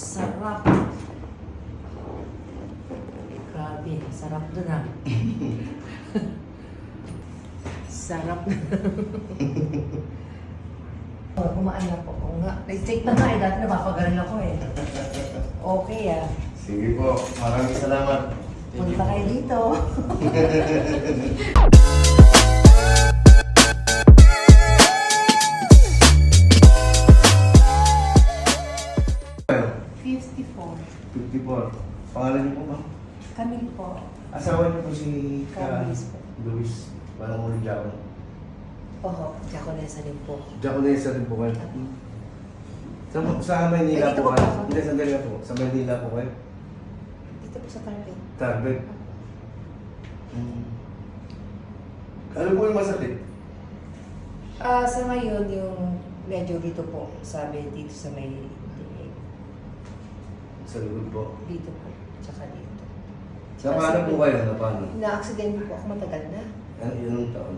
Sarap. Grabe, sarap dun ah. sarap. oh, kumaan na po. Oo nga. Nag-take na nga eh. Dati napapagaling ako eh. Okay ah. Sige po, maraming salamat. Punta kayo dito. 54. Pangalan niyo po ba? Kami po. Asawa niyo po si Ka Luis po. Luis. Parang ulo Jaco. Oho, Jaconesa din po. Jaconesa din po kayo. Sa, sa Maynila Eh, dito po po kayo. ako. Hindi, sandali lang po. Sa Maynila po kayo. Dito po sa target. Target. Hmm. Ano po yung masakit? Ah, sa ngayon, yung medyo dito po, sabi dito sa may Sa likod po. dito po, tsaka dito. Sa paano po kayo? Sa paano? Na-accident po ako matagal na. Ano yun ang taon?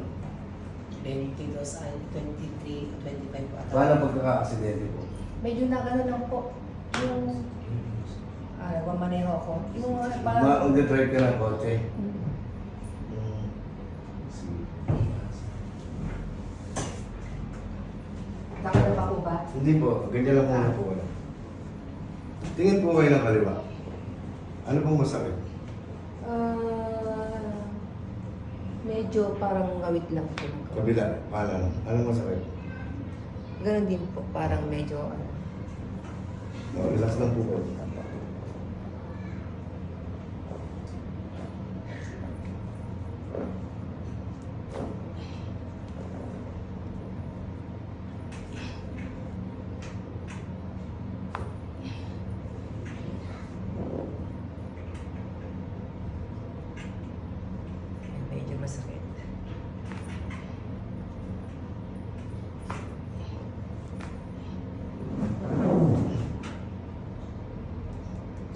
22 sa 23, 25 po ata. Paano pagkaka-aksidente po? Medyo na gano'n lang po. Yung, ah, nagmamaneho ako. Yung ah, Ma, parang, on the drive ka ng kotse. Mm. Hmm. Sige. Takot na ba po ba? Hindi po, ganyan lang muna po. Tingin po kayo ng kaliwa. Ano pong masakit? Ah, medyo parang ngawit lang po. Kabila, paano? Ano masakit? Ganon din po, parang medyo ano. No, relax lang po kayo. Medyo masakit.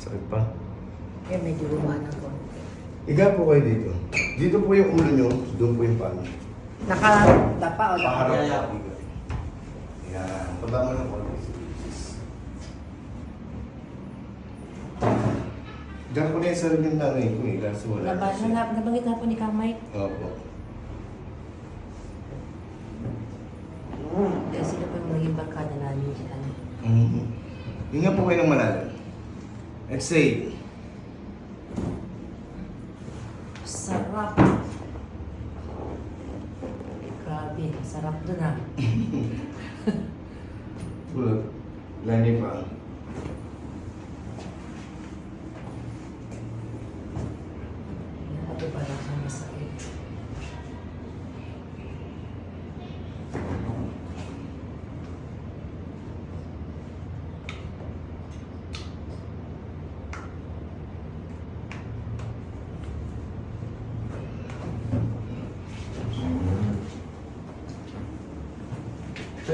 Sakit pa? Kaya medyo gumaan ng konti. Higa po kayo dito. Dito po yung ulo nyo, doon po yung pano. Nakadapa o po. Higa. Yan. Baba mo ng konti. Diyan ko na yung sarili ng nanay ko eh, kasi wala Naba, na siya. nab- nabanggit na po ni Mike. Opo. Dahil sila po yung naging barkada namin dyan. Mm-hmm. Hinga po kayo ng malalim. Exhale. Sarap. Grabe, sarap dun ah. Tulog. Lani pa. Pala ang masakit.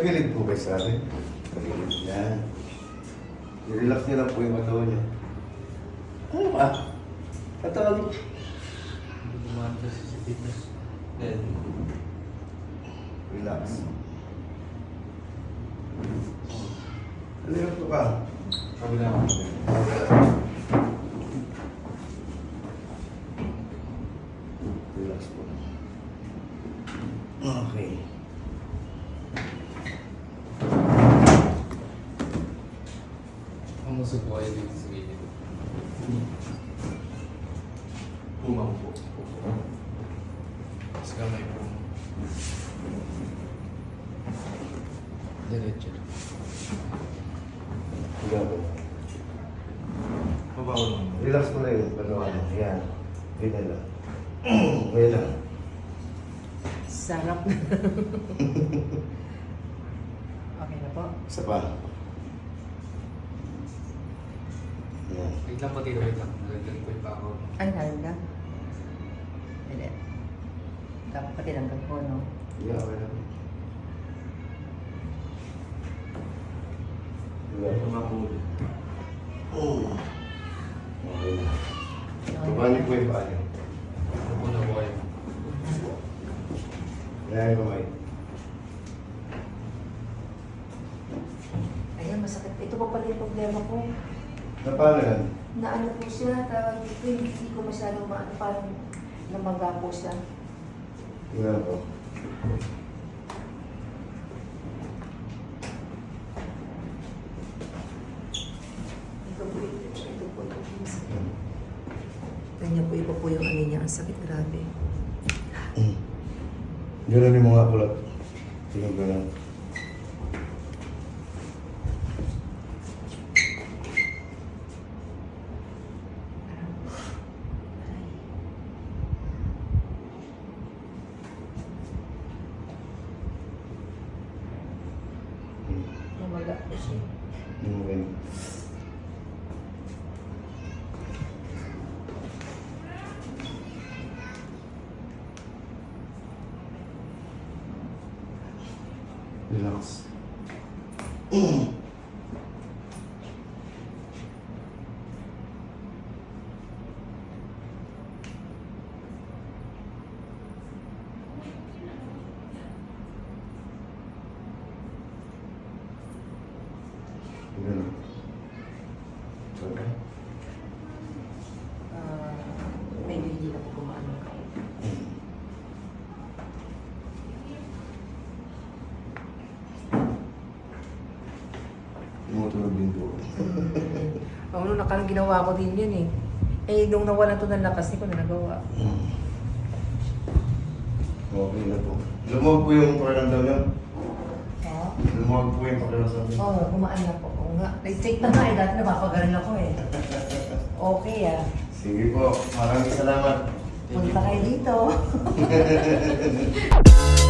Sa gilid po kayo sa akin. Sa gilid. Yan. I-relax niyo lang po yung katawan niyo. Ano ba? Katawan niyo. Dumaan kasi sa fitness. Then, Relax. Halika po ka. sabi na ako. Relax po. Okay. Musog po kayo dito sa gilid. Umang po. Sa kamay po. Diretso. Higa po. Mabaho lang. Relax mo lang yung katawan mo. Yan. Ganyan lang. Ganyan lang. Sarap. okay na po. Isa pa. Yan. Wait lang dito, wait lang. Nagagawin pa ako. Ay, naroon na. Hindi. Dapat pati lang po, no? Higa, okay lang. Tumapuli. Oh. Okay na. Niyo po yung paa niyo. Upo na po kayo. Kaya yung kamay. Ayun, masakit. Ito po pala yung problema ko. Na paano yan? Na ano po siya, tawag dito, hindi ko masyadong maano, parang namaga po siya. Tingnan ko. Ito po, ito po. Kanya po, iba po yung ano niya, ang sakit grabe. Mm. Ganun mo nga kulot. Tingnan ko lang. Mm. Namaga po siya. Yung ganun. Relax. Ganun. Okay. Ah, medyo hindi na po kumano. Mm. Tumutunog din po. Ang nung nakarang ginawa ko din yun eh. Eh, nung nawalan to ng lakas, hindi ko na nagawa. Okay na po. Lumuwag po yung pakiramdam niyo. Oo. Lumuwag po yung pakiramdam niyo. Oo, gumaan na po. Oo nga. Nag-check na nga eh, dati napapagaling ako eh. Okay ah. Sige po. Maraming salamat. Punta kayo dito.